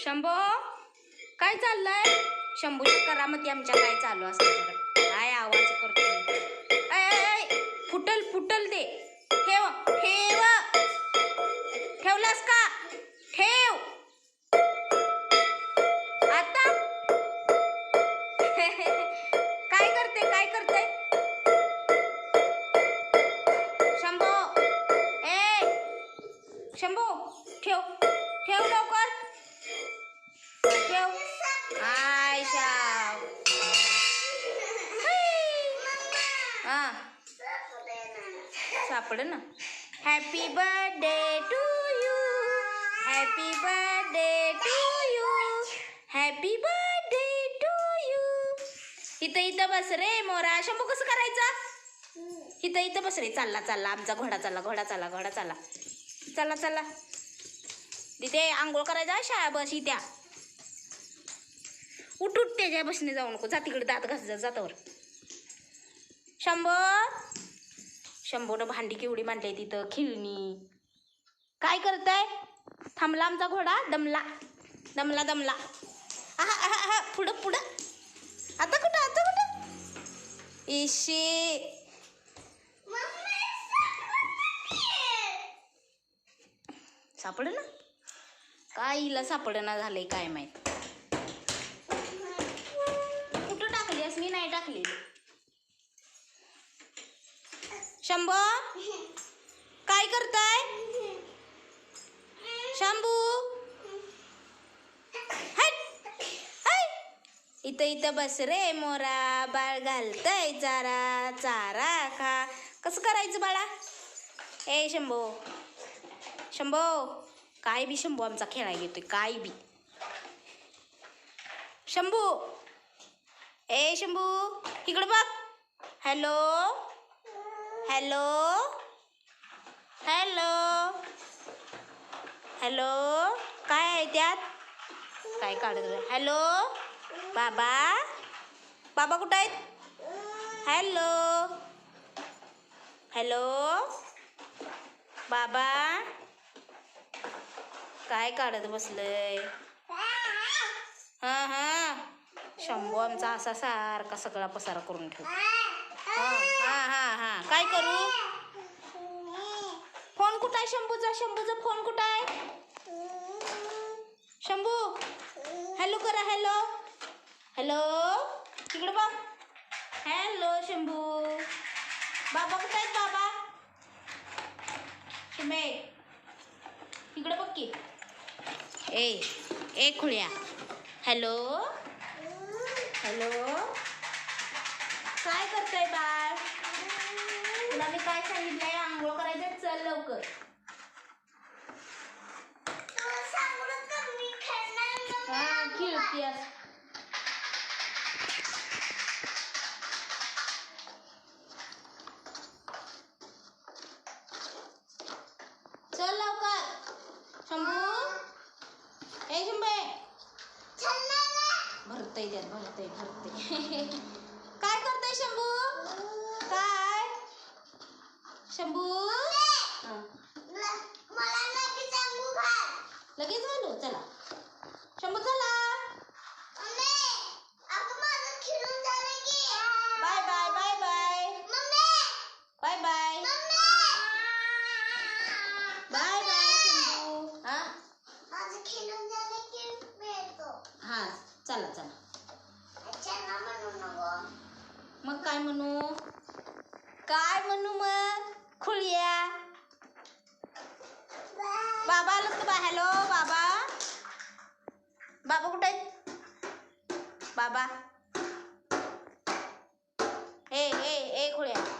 शंभो काय चाललंय? शंभूच्या करामती आमच्या काय चालू असतं काय आवाज करतो अय फुटल फुटल दे. ठेव ठेव. ठेवलास का? ठेव. आता? काय करते काय करते? शंभो ए शंभू ठेव. ठेव लवकर. शाव हा सापड ना happy birthday to you happy birthday to you happy birthday to you इथं इथं बस रे मोरा. शंभू कसं करायचं? इथं इथं बस रे. चालला चालला. आमचा घोडा चालला घोडा चालला घोडा चालला. चला चला. तिथे आंघोळ करायचा शाळा बस इत्या उठ उठ त्याच्या बसने जाऊ नको. जा तिकडे दात घास जा जातावर शंभो शंभोनं भांडी केवढी मांडली तिथं खिळणी. काय करताय? थांबला आमचा घोडा दमला. दमला दमला. आहा पुढं पुढं. आता कुठं आता कुठं? इशी सापड ना? काय हिला सापडना झालंय काय माहीत. शंभो? काय करताय? शंभू? इथं इथं बस रे मोरा. बाळ घालतय चारा चारा खा. कसं करायचं बाळा? ए शंभो. शंभो! काय बी शंभू आमचा खेळा येतोय काय बी. शंभू! ए शंभू! इकडं बघ. हॅलो? हॅलो? हॅलो? हॅलो? काय आहे त्यात? काय काढत हॅलो? बाबा? बाबा कुठं आहेत? हॅलो? हॅलो? बाबा? काय काढत बसलंय? हां हां. शंभू आमचा असा सारखा सगळा पसारा करून ठेव हा हा हा. हा काय करू? फोन कुठं आहे शंभूचा? शंभूचा फोन कुठं आहे शंभू? हॅलो करा हॅलो. हॅलो. तिकडं बघ. हॅलो शंभू. बाबा कुठं आहेत बाबा? शिमे. इकडे बघ की. ए ए खुळ्या. हॅलो. हॅलो. काय करताय बाळ? तुला मी काय सांगितलंय? आंघोळ करायचं चल लवकर. हा खेळती अस चल लवकर. शंभू? ए शंभे. भरतय त्यात भरतय भरतय. शंभू काय शंभू. लगेच घालू चला शंभू चला bye bye bye bye bye bye bye bye Shambhu हा हा चला चला काय म्हणू? काय म्हणू मग? खुळ्या. बाबा आलो बा? हॅलो बाबा. बाबा कुठे बाबा. ए ए ए खुळ्या.